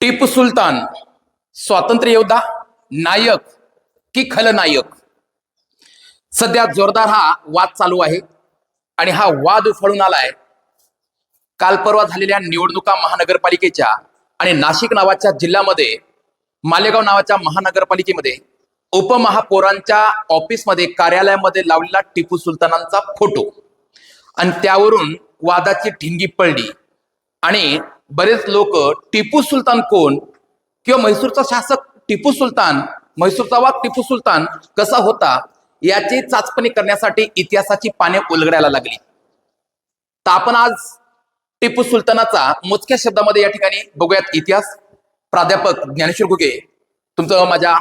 टिपू सुलतान स्वातंत्र्य योद्धा नायक की खलनायक सध्या जोरदार हा वाद चालू आहे आणि हा वाद उफळून आलाय. काल परवा झालेल्या निवडणुका महानगरपालिकेच्या आणि नाशिक नावाच्या जिल्ह्यामध्ये मालेगाव नावाच्या महानगरपालिकेमध्ये उपमहापौरांच्या ऑफिसमध्ये कार्यालयामध्ये लावलेला टिपू सुलतानांचा फोटो. आणि त्यावरून वादाची ठिणगी पडली. आणि बरेच लोक टिपू सुलतान कोण किंवा म्हैसूरचा शासक टिपू सुलतान म्हैसूरचा वाघ टिपू सुलतान कसा होता याची चाचपणी करण्यासाठी इतिहासाची पाने उलगडायला लागली. तर आपण आज टिपू सुलतानाचा मोजक्या शब्दामध्ये या ठिकाणी बघूयात इतिहास. प्राध्यापक ज्ञानेश्वर घुगे तुमचं माझ्या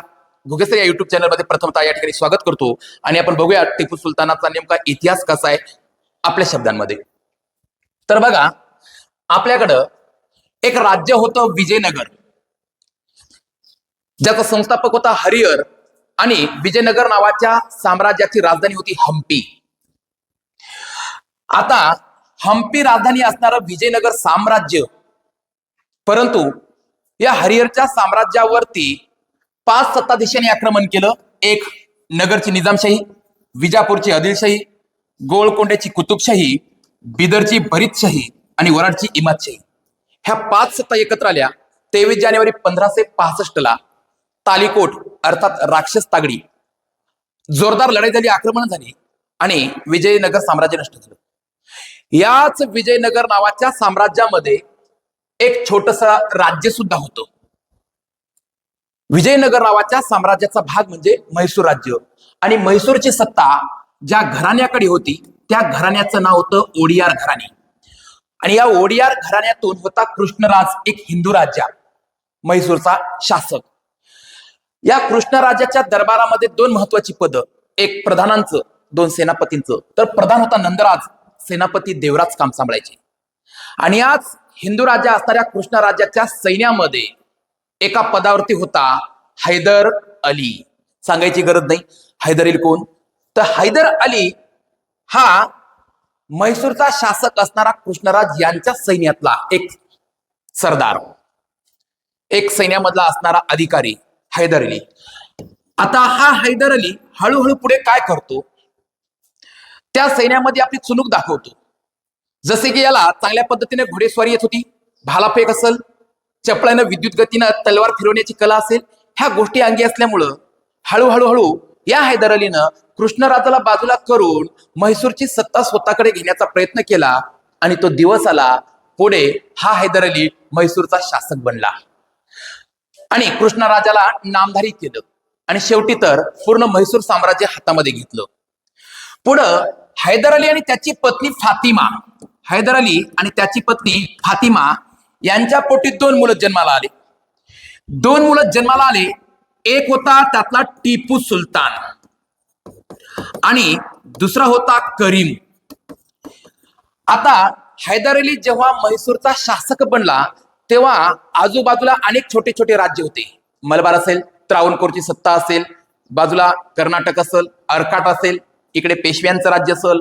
घुगेसर या युट्यूब चॅनलमध्ये प्रथमतः या ठिकाणी स्वागत करतो. आणि आपण बघूया टिपू सुलतानाचा नेमका इतिहास कसा आहे आपल्या शब्दांमध्ये. तर बघा आपल्याकडं एक राज्य होतं विजयनगर. ज्याचा संस्थापक होता हरिहर आणि विजयनगर नावाच्या साम्राज्याची राजधानी होती हम्पी. आता हम्पी राजधानी असणारं विजयनगर साम्राज्य परंतु या हरिहरच्या साम्राज्यावरती पाच सत्ताधीशांनी आक्रमण केलं. एक नगरची निजामशाही विजापूरची आदिलशाही गोळकोंड्याची कुतुबशाही बिदरची भरीतशाही आणि वराडची इमादशाही ह्या पाच सत्ता एकत्र आल्या तेवीस जानेवारी पंधराशे पासष्ट ला तालिकोट अर्थात राक्षस तागडी जोरदार लढाई झाली आक्रमण झाली आणि विजयनगर साम्राज्य नष्ट झालं. याच विजयनगर नावाच्या साम्राज्यामध्ये एक छोटस राज्य सुद्धा होतं. विजयनगर नावाच्या साम्राज्याचा भाग म्हणजे म्हैसूर राज्य. आणि म्हैसूरची सत्ता ज्या घराण्याकडे होती त्या घराण्याचं नाव होतं ओडियार घराणे. आणि या ओडियार घराण्यातून होता कृष्णराज एक हिंदू राजा म्हैसूरचा शासक. या कृष्णराजाच्या दरबारामध्ये दोन महत्वाची पद एक प्रधानांचं दोन सेनापतींचं. तर प्रधान होता नंदराज सेनापती देवराज काम सांभाळायचे. आणि आज हिंदू राजा असणाऱ्या कृष्णराजाच्या सैन्यामध्ये एका पदावरती होता हैदर अली. सांगायची गरज नाही. हैदर अली कोण? तर हैदर अली हा म्हैसूरचा शासक असणारा कृष्णराज यांच्या सैन्यातला एक सरदार. एक सैन्यामधला असणारा अधिकारी हैदर अली. आता हा हैदर अली हळूहळू पुढे काय करतो? त्या सैन्यामध्ये आपली चुनूक दाखवतो. जसे की याला चांगल्या पद्धतीने घोडेस्वारी येत होती. भालाफेक असेल चपळ्यानं विद्युत गतीनं तलवार फिरवण्याची कला असेल ह्या गोष्टी अंगी असल्यामुळं हळूहळू हळू या हैदर अलीनं कृष्णराजाला बाजूला करून म्हैसूरची सत्ता स्वतःकडे घेण्याचा प्रयत्न केला आणि तो दिवस आला पुढे हा हैदर अली म्हैसूरचा शासक बनला. आणि कृष्णराजाला नामधारी केलं. आणि शेवटी तर पूर्ण म्हैसूर साम्राज्य हातामध्ये घेतलं. पुढं हैदर अली आणि त्याची पत्नी फातिमा हैदर अली आणि त्याची पत्नी फातिमा यांच्या पोटी दोन मुलं जन्माला आले. दोन मुलं जन्माला आले एक होता त्यातला टिपू सुलतान. आणि दुसरा होता करीम. आता हैदर अली जेव्हा म्हैसूरचा शासक बनला तेव्हा आजूबाजूला अनेक छोटे छोटे राज्य होते. मलबार असेल त्रावणकोरची सत्ता असेल बाजूला कर्नाटक असेल अर्काट असेल इकडे पेशव्यांचं राज्य असेल.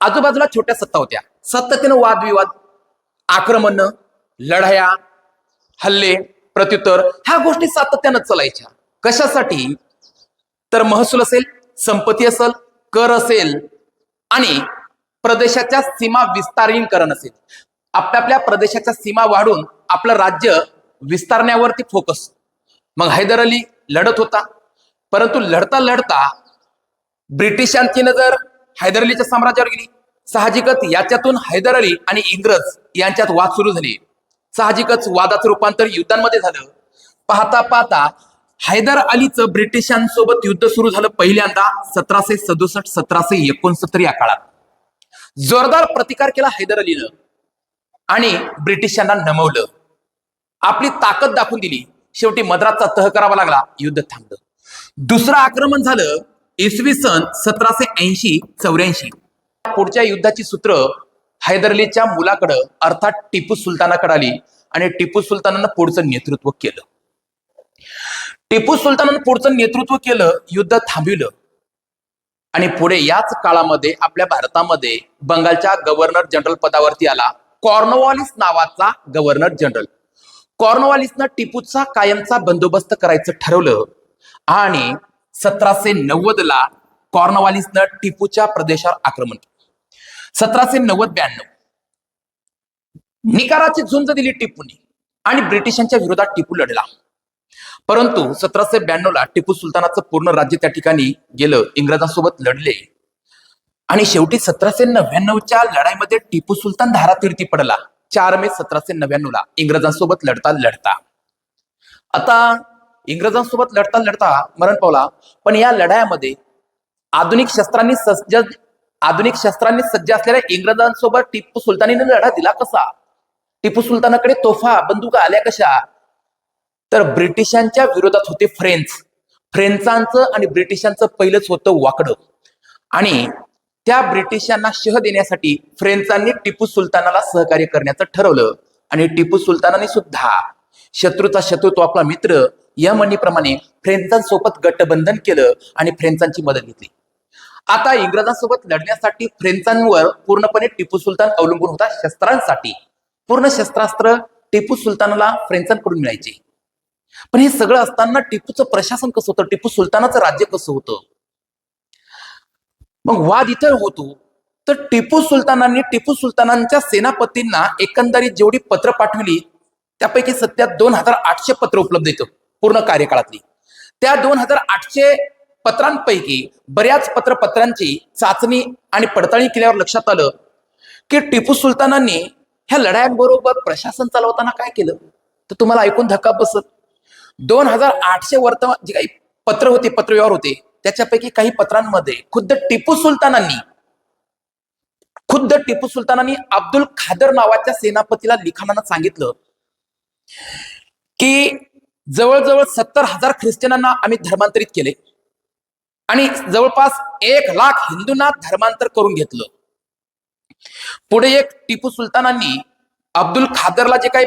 आजूबाजूला छोट्या सत्ता होत्या. सत्तेनं वादविवाद आक्रमण लढाया हल्ले प्रत्युत्तर ह्या गोष्टी सातत्यानं चालायच्या. कशासाठी? तर महसूल असेल संपत्ती असेल कर असेल आणि प्रदेशाच्या सीमा विस्तारीकरण असेल. आपल्या आपल्या प्रदेशाच्या सीमा वाढून आपलं राज्य विस्तारण्यावरती फोकस मग हैदर अली लढत होता. परंतु लढता लढता ब्रिटिशांची नजर हैदर अलीच्या साम्राज्यावर गेली साहजिकच याच्यातून हैदर अली आणि इंग्रज यांच्यात वाद सुरू झाली. साहजिकच वादाचं रूपांतर युद्धांमध्ये झालं. पाहता पाहता हैदर अलीचं ब्रिटिशांसोबत युद्ध सुरू झालं पहिल्यांदा सतराशे सदुसष्ट सतराशे एकोणसत्तर या काळात. जोरदार प्रतिकार केला हैदर अलीनं आणि ब्रिटिशांना नमवलं. आपली ताकद दाखवून दिली. शेवटी मद्रासचा तह करावा लागला युद्ध थांबलं. दुसरं आक्रमण झालं इसवी सन सतराशे ऐंशी चौऱ्याऐंशी. पुढच्या युद्धाची सूत्र हैदर अलीच्या मुलाकडं अर्थात टिपू सुलतानाकडे आली आणि टिपू सुलतानानं पुढचं नेतृत्व केलं. टिपू सुलतानानं पुढचं नेतृत्व केलं युद्ध थांबविलं. आणि पुढे याच काळामध्ये आपल्या भारतामध्ये बंगालच्या गव्हर्नर जनरल पदावरती आला. कॉर्नोवालिस नावाचा गव्हर्नर जनरल. कॉर्नोवालिसनं टिपूचा कायमचा बंदोबस्त करायचं ठरवलं आणि सतराशे नव्वद ला कॉर्नवालिसनं टिपूच्या प्रदेशावर आक्रमण केलं. सतराशे नव्वद ब्याण्णव. निकाराची झुंज दिली टिपूने आणि ब्रिटिशांच्या विरोधात टिपू लढला. परंतु सतराशे ब्याण्णव ला टिपू सुलतानाचं पूर्ण राज्य त्या ठिकाणी गेलं इंग्रजांसोबत लढले. आणि शेवटी सतराशे नव्याण्णवच्या लढाईमध्ये टिपू सुलतान धारातीर्थी पडला. चार मे सतराशे नव्याण्णव ला इंग्रजांसोबत लढता लढता. आता इंग्रजांसोबत लढता लढता मरण पावला पण या लढायामध्ये आधुनिक शस्त्रांनी सज्ज आधुनिक शस्त्रांनी सज्ज असलेल्या इंग्रजांसोबत टिपू सुलतानीने लढा दिला कसा? टिपू सुलतानाकडे तोफा बंदुका आल्या कशा? तर ब्रिटिशांच्या विरोधात होते फ्रेंच. फ्रेंचांचं आणि ब्रिटिशांचं पहिलंच होतं वाकडं. आणि त्या ब्रिटिशांना शह देण्यासाठी फ्रेंचांनी टिपू सुलतानाला सहकार्य करण्याचं ठरवलं. आणि टिपू सुलतानाने सुद्धा शत्रूचा शत्रू तो आपला मित्र या म्हणीप्रमाणे फ्रेंचांसोबत गटबंधन केलं आणि फ्रेंचांची मदत घेतली. आता इंग्रजांसोबत लढण्यासाठी फ्रेंचांवर पूर्णपणे टिपू सुलतान अवलंबून होता शस्त्रांसाठी. पूर्ण शस्त्रास्त्र टिपू सुलतानाला फ्रेंचांकडून मिळायचे. पण हे सगळं असताना टिपूचं प्रशासन कसं होतं? टिपू सुलतानाचं राज्य कसं होतं? मग वाद इथं होतो. तर टिपू सुलतानांनी टिपू सुलतानांच्या सेनापतींना एकंदरीत जेवढी पत्र पाठवली त्यापैकी सध्या दोन हजार आठशे पत्र उपलब्ध येतं पूर्ण कार्यकाळातली. त्या दोन हजार आठशे पत्रांपैकी बऱ्याच पत्रपत्रांची चाचणी आणि पडताळणी केल्यावर लक्षात आलं की टिपू सुलतानांनी ह्या लढायांबरोबर प्रशासन चालवताना काय केलं? तर तुम्हाला ऐकून धक्का बसत. दोन हजार आठशे वर्तमान जी काही पत्र होती पत्रव्यवहार होते त्याच्यापैकी काही पत्रांमध्ये खुद्द टिपू सुलतानांनी खुद्द टिपू सुलतानांनी अब्दुल खादर नावाच्या सेनापतीला लिखाणानं सांगितलं की जवळजवळ सत्तर हजार ख्रिश्चनांना आम्ही धर्मांतरित केले. आणि जवळपास एक लाख हिंदूंना धर्मांतर करून घेतलं. पुढे एक टिपू सुलतानांनी अब्दुल खादरला जे काही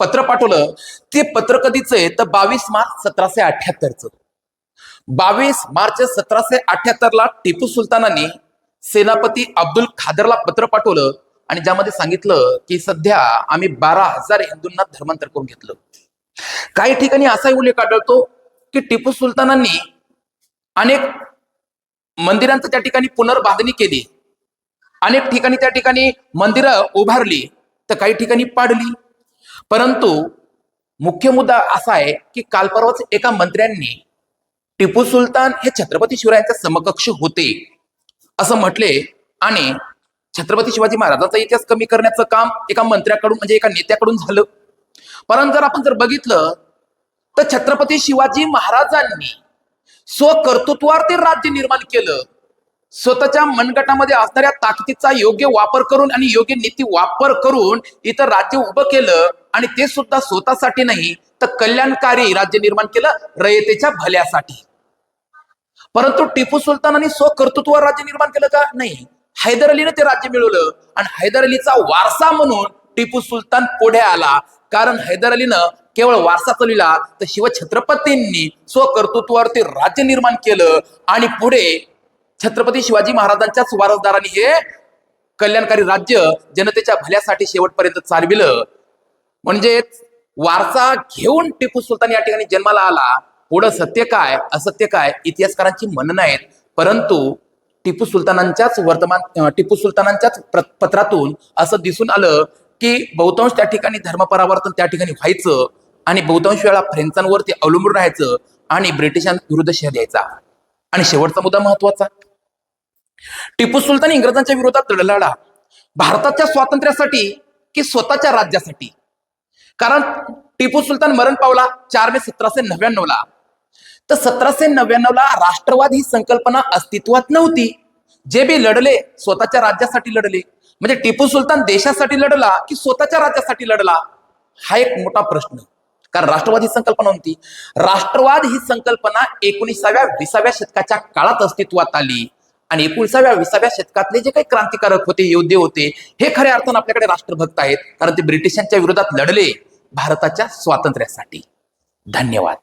पत्र पाठवलं ते पत्र कधीच आहे? तर बावीस मार्च सतराशे अठ्याहत्तरच. बावीस मार्च सतराशे अठ्याहत्तर ला टिपू सुलतानांनी सेनापती अब्दुल खादरला पत्र पाठवलं आणि ज्यामध्ये सांगितलं की सध्या आम्ही बारा हजार हिंदूंना धर्मांतर करून घेतलं. काही ठिकाणी असाही उल्लेख आढळतो की टिपू सुलतानांनी अनेक मंदिरांचं त्या ठिकाणी पुनर्बांधणी केली. अनेक ठिकाणी त्या ठिकाणी मंदिरं उभारली तर काही ठिकाणी पाडली. परंतु मुख्य मुद्दा असा आहे की काल परवाच एका मंत्र्यांनी टिपू सुलतान हे छत्रपती शिवरायांच्या समकक्ष होते असं म्हटले. आणि छत्रपती शिवाजी महाराजांचा इतिहास कमी करण्याचं काम एका मंत्र्याकडून म्हणजे एका नेत्याकडून झालं. परंतु जर आपण जर बघितलं तर छत्रपती शिवाजी महाराजांनी स्वकर्तृत्वावर ते राज्य निर्माण केलं. स्वतःच्या मनगटामध्ये असणाऱ्या ताकदीचा योग्य वापर करून आणि योग्य नीती वापर करून इथं राज्य उभं केलं आणि ते सुद्धा स्वतःसाठी नाही तर कल्याणकारी राज्य निर्माण केलं रयतेच्या भल्यासाठी. परंतु टिपू सुलतानाने स्वकर्तृत्वावर राज्य निर्माण केलं का? नाही. हैदर अलीने ते राज्य मिळवलं आणि हैदर अलीचा वारसा म्हणून टिपू सुलतान पुढे आला. कारण हैदर अलीनं केवळ वारसा चालविला तर शिवछत्रपतींनी स्वकर्तृत्वावर ते राज्य निर्माण केलं. आणि पुढे छत्रपती शिवाजी महाराजांच्याच वारसदारांनी हे कल्याणकारी राज्य जनतेच्या भल्यासाठी शेवटपर्यंत चालविलं. म्हणजे वारसा घेऊन टिपू सुलतान या ठिकाणी जन्माला आला. पुढं सत्य काय असत्य काय इतिहासकारांची म्हणणं आहेत. परंतु टिपू सुलतानांच्याच वर्तमान टिपू सुलतानांच्याच प्र- पत्रातून असं दिसून आलं की बहुतांश त्या ठिकाणी धर्मपरावर्तन त्या ठिकाणी व्हायचं. आणि बहुतांश वेळा फ्रेंचांवरती अवलंबून राहायचं आणि ब्रिटिशांविरुद्ध शह द्यायचा आणि शेवटचा मुद्दा महत्त्वाचा. टिपू सुलतान इंग्रजांच्या विरोधात लढला भारताच्या स्वातंत्र्यासाठी की स्वतःच्या राज्यासाठी? कारण टिपू सुलतान मरण पावला चार मे सतराशे नव्याण्णव ला. तर सतराशे नव्याण्णव ला राष्ट्रवाद ही संकल्पना अस्तित्वात नव्हती. जे बी लढले स्वतःच्या राज्यासाठी लढले म्हणजे टिपू सुलतान देशासाठी लढला की स्वतःच्या राज्यासाठी लढला? हा एक मोठा प्रश्न. कारण राष्ट्रवाद ही संकल्पना होती राष्ट्रवाद ही संकल्पना एकोणीसाव्या विसाव्या शतकाच्या काळात अस्तित्वात आली. आणि एकोणीसाव्या विसाव्या शतकातले जे काही क्रांतिकारक होते योद्धे होते हे खऱ्या अर्थानं आपल्याकडे राष्ट्रभक्त आहेत. कारण ते ब्रिटिशांच्या विरोधात लढले. भारताच्या स्वातंत्र्यासाठी. धन्यवाद.